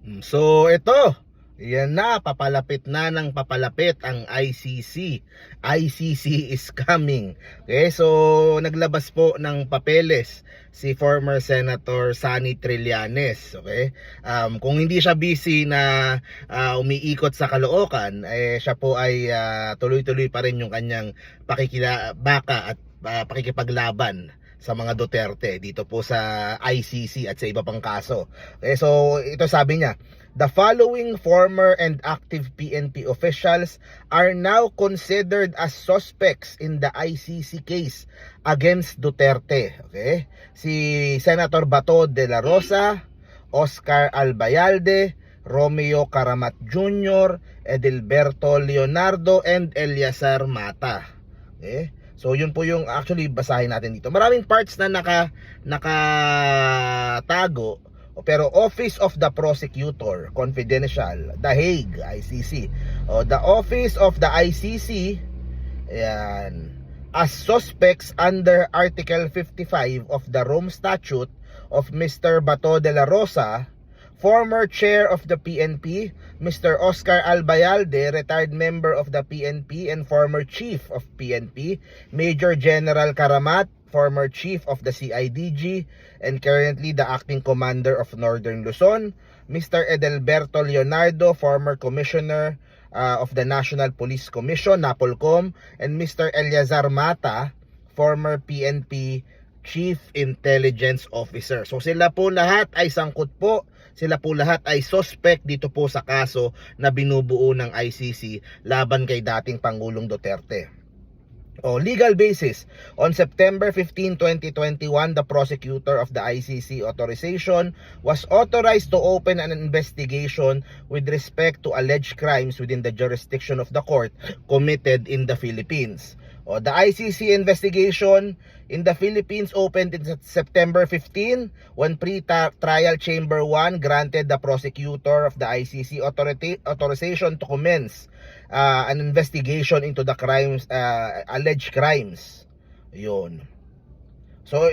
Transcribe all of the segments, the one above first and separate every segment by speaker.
Speaker 1: Mm, So ito, yan na, papalapit na ng papalapit ang ICC. ICC is coming. Okay, so naglabas po ng papeles si former Senator Sani Trillanes. Okay, um, kung hindi siya busy na ah, umiikot sa Caloocan, eh, siya po ay ah, tuloy-tuloy pa rin yung kanyang pakikilabaka at ah, pakikipaglaban sa mga Duterte dito po sa ICC at sa iba pang kaso. Okay, so ito sabi niya, the following former and active PNP officials are now considered as suspects in the ICC case against Duterte. Okay? Si Senator Bato de la Rosa, Oscar Albayalde, Romeo Caramat Jr., Edilberto Leonardo, and Eliazar Mata. Okay? So yun po yung actually basahin natin dito. Maraming parts na naka nakatago pero Office of the Prosecutor Confidential The Hague ICC. O the Office of the ICC ayan as suspects under Article 55 of the Rome Statute of Mr. Bato de la Rosa former chair of the PNP, Mr. Oscar Albayalde, retired member of the PNP and former chief of PNP, Major General Karamat, former chief of the CIDG and currently the acting commander of Northern Luzon, Mr. Edelberto Leonardo, former commissioner uh, of the National Police Commission, NAPOLCOM, and Mr. Eliazar Mata, former PNP Chief Intelligence Officer. So sila po lahat ay sangkot po sila po lahat ay suspect dito po sa kaso na binubuo ng ICC laban kay dating Pangulong Duterte. O legal basis, on September 15, 2021, the prosecutor of the ICC authorization was authorized to open an investigation with respect to alleged crimes within the jurisdiction of the court committed in the Philippines. O, the ICC investigation in the Philippines opened in September 15 when pre-trial chamber 1 granted the prosecutor of the ICC authority, authorization to commence uh, an investigation into the crimes uh, alleged crimes. Yun. So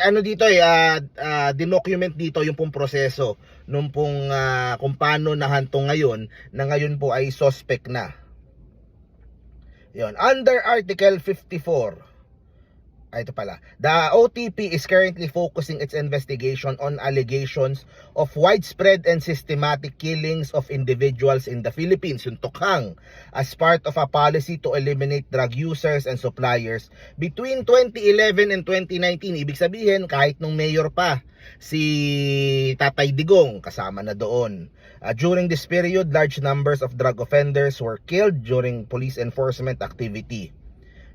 Speaker 1: ano dito eh uh, uh, dinocument dito yung pong proseso nung pong ah, kung paano nahanto ngayon na ngayon po ay suspect na. Yun. Under Article 54, ay, ito pala. The OTP is currently focusing its investigation on allegations of widespread and systematic killings of individuals in the Philippines, yung tukhang, as part of a policy to eliminate drug users and suppliers between 2011 and 2019. Ibig sabihin, kahit nung mayor pa, si Tatay Digong kasama na doon. Uh, during this period, large numbers of drug offenders were killed during police enforcement activity.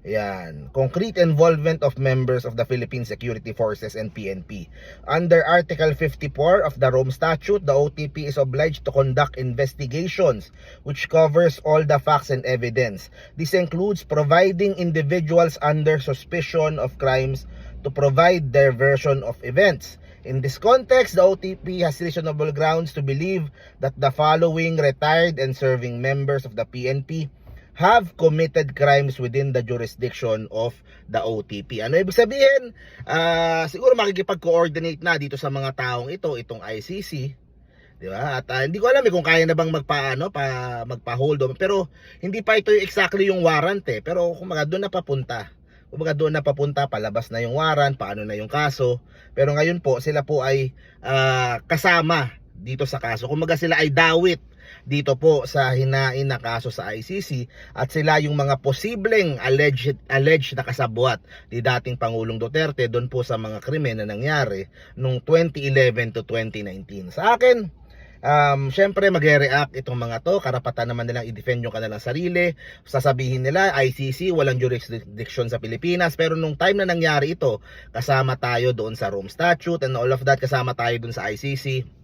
Speaker 1: Yan. Concrete involvement of members of the Philippine Security Forces and PNP. Under Article 54 of the Rome Statute, the OTP is obliged to conduct investigations which covers all the facts and evidence. This includes providing individuals under suspicion of crimes to provide their version of events. In this context, the OTP has reasonable grounds to believe that the following retired and serving members of the PNP have committed crimes within the jurisdiction of the OTP. Ano ibig sabihin? Ah, siguro makikipag-coordinate na dito sa mga taong ito, itong ICC. Di ba? At ah, hindi ko alam eh kung kaya na bang magpaano pa magpa-hold on. Pero hindi pa ito yung exactly yung warrant eh. Pero kumaga doon na papunta. Kumaga doon na papunta, palabas na yung warrant, paano na yung kaso. Pero ngayon po, sila po ay ah, kasama dito sa kaso. Kumaga sila ay dawit dito po sa hinain na kaso sa ICC at sila yung mga posibleng alleged alleged na kasabwat ni dating Pangulong Duterte doon po sa mga krimen na nangyari nung 2011 to 2019. Sa akin, um, syempre magre-react itong mga to, karapatan naman nilang i-defend yung kanilang sarili, sasabihin nila ICC walang jurisdiction sa Pilipinas, pero nung time na nangyari ito, kasama tayo doon sa Rome Statute and all of that, kasama tayo doon sa ICC.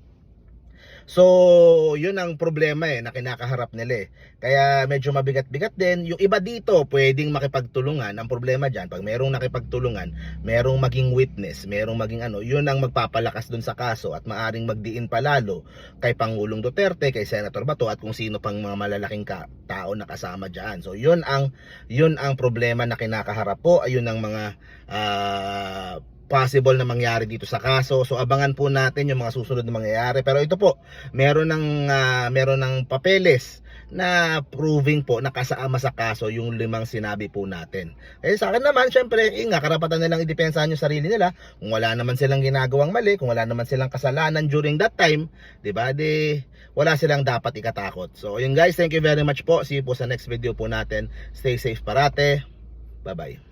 Speaker 1: So, yun ang problema eh, na kinakaharap nila eh. Kaya medyo mabigat-bigat din. Yung iba dito, pwedeng makipagtulungan. Ang problema dyan, pag merong nakipagtulungan, merong maging witness, merong maging ano, yun ang magpapalakas dun sa kaso at maaring magdiin palalo kay Pangulong Duterte, kay Senator Bato at kung sino pang mga malalaking ka, tao na kasama dyan. So, yun ang, yun ang problema na kinakaharap po. Ayun ang mga ah, possible na mangyari dito sa kaso. So abangan po natin yung mga susunod na mangyayari. Pero ito po, meron ng ah, meron ng papeles na proving po na kasama sa kaso yung limang sinabi po natin. Eh sa akin naman, syempre, eh, nga, karapatan nilang idepensahan yung sarili nila. Kung wala naman silang ginagawang mali, kung wala naman silang kasalanan during that time, di ba, di wala silang dapat ikatakot. So, yun guys, thank you very much po. See you po sa next video po natin. Stay safe parate. Bye-bye.